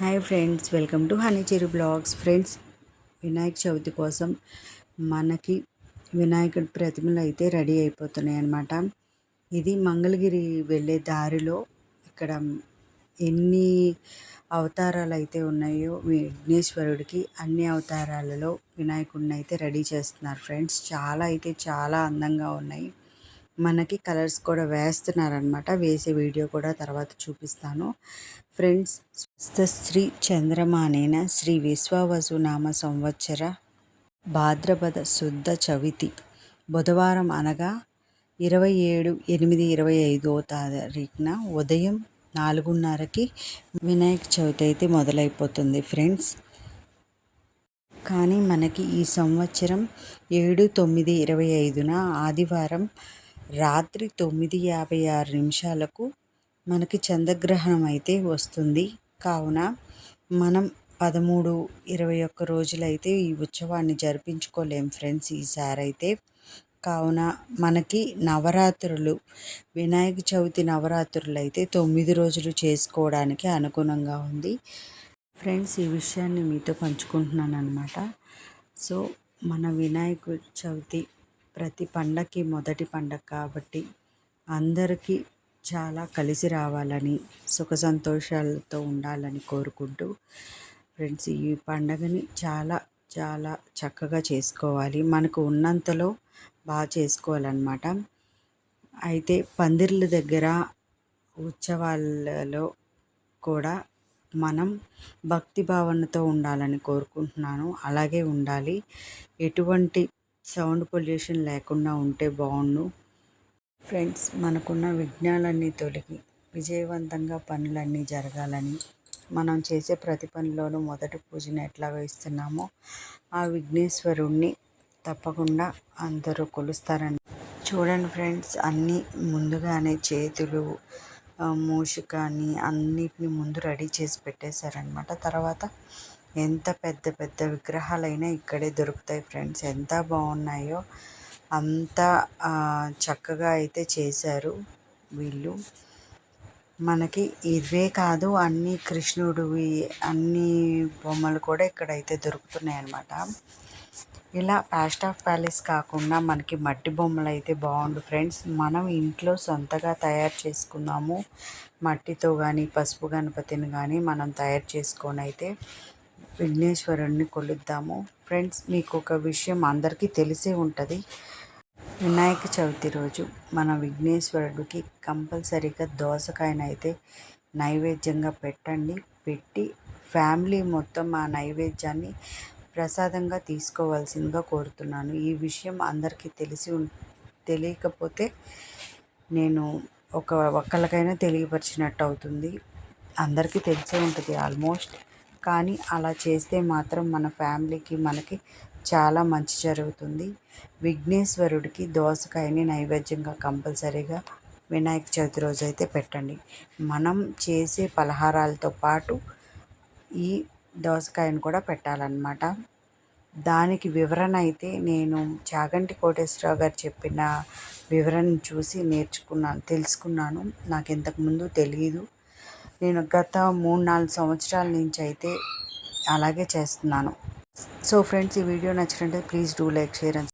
Hi friends welcome to honey blogs. Friends Vinayaka Chavithi కోసం మనకి వినాయకుడి ప్రతిమలు అయితే రెడీ అయిపోతున్నాయి అన్నమాట. ఇది మంగళగిరి వెళ్ళే దారిలో ఇక్కడ ఎన్ని అవతారాలు అయితే ఉన్నాయో విఘ్నేశ్వరుడికి అన్ని అవతారాలలో వినాయకుడిని అయితే రెడీ చేస్తున్నారు. ఫ్రెండ్స్ చాలా అయితే చాలా అందంగా ఉన్నాయి. మనకి కలర్స్ కూడా వేస్తున్నారనమాట వేసే వీడియో కూడా తర్వాత చూపిస్తాను. ఫ్రెండ్స్ స్వస్థశ్రీ చంద్రమానేన శ్రీ విశ్వవసునామ సంవత్సర భాద్రపద శుద్ధ చవితి బుధవారం అనగా ఇరవై ఏడు ఎనిమిది ఇరవై ఐదో తారీఖున ఉదయం నాలుగున్నరకి వినాయక చవితి అయితే మొదలైపోతుంది ఫ్రెండ్స్. కానీ మనకి ఈ సంవత్సరం ఏడు తొమ్మిది ఇరవై ఐదున ఆదివారం రాత్రి తొమ్మిది యాభై ఆరు నిమిషాలకు మనకి చంద్రగ్రహణం అయితే వస్తుంది. కావున మనం పదమూడు ఇరవై ఒక్క రోజులైతే ఈ ఉత్సవాన్ని జరిపించుకోలేం ఫ్రెండ్స్ ఈసారి అయితే. కావున మనకి నవరాత్రులు వినాయక చవితి నవరాత్రులు అయితే తొమ్మిది రోజులు చేసుకోవడానికి అనుగుణంగా ఉంది. ఫ్రెండ్స్ ఈ విషయాన్ని మీతో పంచుకుంటున్నాను అనమాట సో మన వినాయక చవితి ప్రతి పండగకి మొదటి పండగ కాబట్టి అందరికీ చాలా కలిసి రావాలని సుఖ సంతోషాలతో ఉండాలని కోరుకుంటూ ఫ్రెండ్స్ ఈ పండగని చాలా చాలా చక్కగా చేసుకోవాలి. మనకు ఉన్నంతలో బాగా చేసుకోవాలన్నమాట. అయితే పందిర్ల దగ్గర ఉత్సవాలలో కూడా మనం భక్తి భావనతో ఉండాలని కోరుకుంటున్నాను. అలాగే ఉండాలి. ఎటువంటి సౌండ్ పొల్యూషన్ లేకుండా ఉంటే బాగుండు. ఫ్రెండ్స్ మనకున్న విఘ్నాలన్నీ తొలగి విజయవంతంగా పనులన్నీ జరగాలని మనం చేసే ప్రతి పనిలోనూ మొదటి పూజను ఎట్లా ఇస్తున్నామో ఆ విఘ్నేశ్వరుణ్ణి తప్పకుండా అందరూ కొలుస్తారని. చూడండి ఫ్రెండ్స్ అన్నీ ముందుగానే చేతులు మూషికాన్ని అన్నిటిని ముందు రెడీ చేసి పెట్టేశారనమాట తర్వాత ఎంత పెద్ద పెద్ద విగ్రహాలైనా ఇక్కడే దొరుకుతాయి ఫ్రెండ్స్. ఎంత బాగున్నాయో అంత చక్కగా అయితే చేశారు వీళ్ళు. మనకి ఇవే కాదు అన్ని కృష్ణుడివి అన్ని బొమ్మలు కూడా ఇక్కడైతే దొరుకుతున్నాయి అన్నమాట ఇలా ప్యాస్ట్ ఆఫ్ ప్యాలెస్ కాకుండా మనకి మట్టి బొమ్మలు అయితే బాగుండు ఫ్రెండ్స్. మనం ఇంట్లో సొంతగా తయారు చేసుకున్నాము. మట్టితో కానీ పసుపు గణపతిని కానీ మనం తయారు చేసుకొని అయితే విఘ్నేశ్వరుణ్ణి కొలుద్దాము. ఫ్రెండ్స్ మీకు ఒక విషయం అందరికీ తెలిసే ఉంటుంది. వినాయక చవితి రోజు మన విఘ్నేశ్వరుడికి కంపల్సరీగా దోసకాయనైతే నైవేద్యంగా పెట్టండి. పెట్టి ఫ్యామిలీ మొత్తం ఆ నైవేద్యాన్ని ప్రసాదంగా తీసుకోవాల్సిందిగా కోరుతున్నాను. ఈ విషయం అందరికీ తెలిసి తెలియకపోతే నేను ఒక ఒక్కరికైనా తెలియపరిచినట్టు అవుతుంది. అందరికీ తెలిసే ఉంటుంది. ఆల్మోస్ట్ కానీ అలా చేస్తే మాత్రం మన ఫ్యామిలీకి మనకి చాలా మంచి జరుగుతుంది. విఘ్నేశ్వరుడికి దోసకాయని నైవేద్యంగా కంపల్సరీగా వినాయక చవితి రోజు అయితే పెట్టండి. మనం చేసే పలహారాలతో పాటు ఈ దోసకాయను కూడా పెట్టాలన్నమాట. దానికి వివరణ అయితే నేను చాగంటి కోటేశ్వరరావు గారు చెప్పిన వివరణ చూసి నేర్చుకున్నాను తెలుసుకున్నాను. నాకు ఇంతకుముందు తెలియదు నేను గత మూడు నాలుగు సంవత్సరాల నుంచి అయితే అలాగే చేస్తున్నాను. సో ఫ్రెండ్స్ ఈ వీడియో నచ్చినట్లయితే please do like share and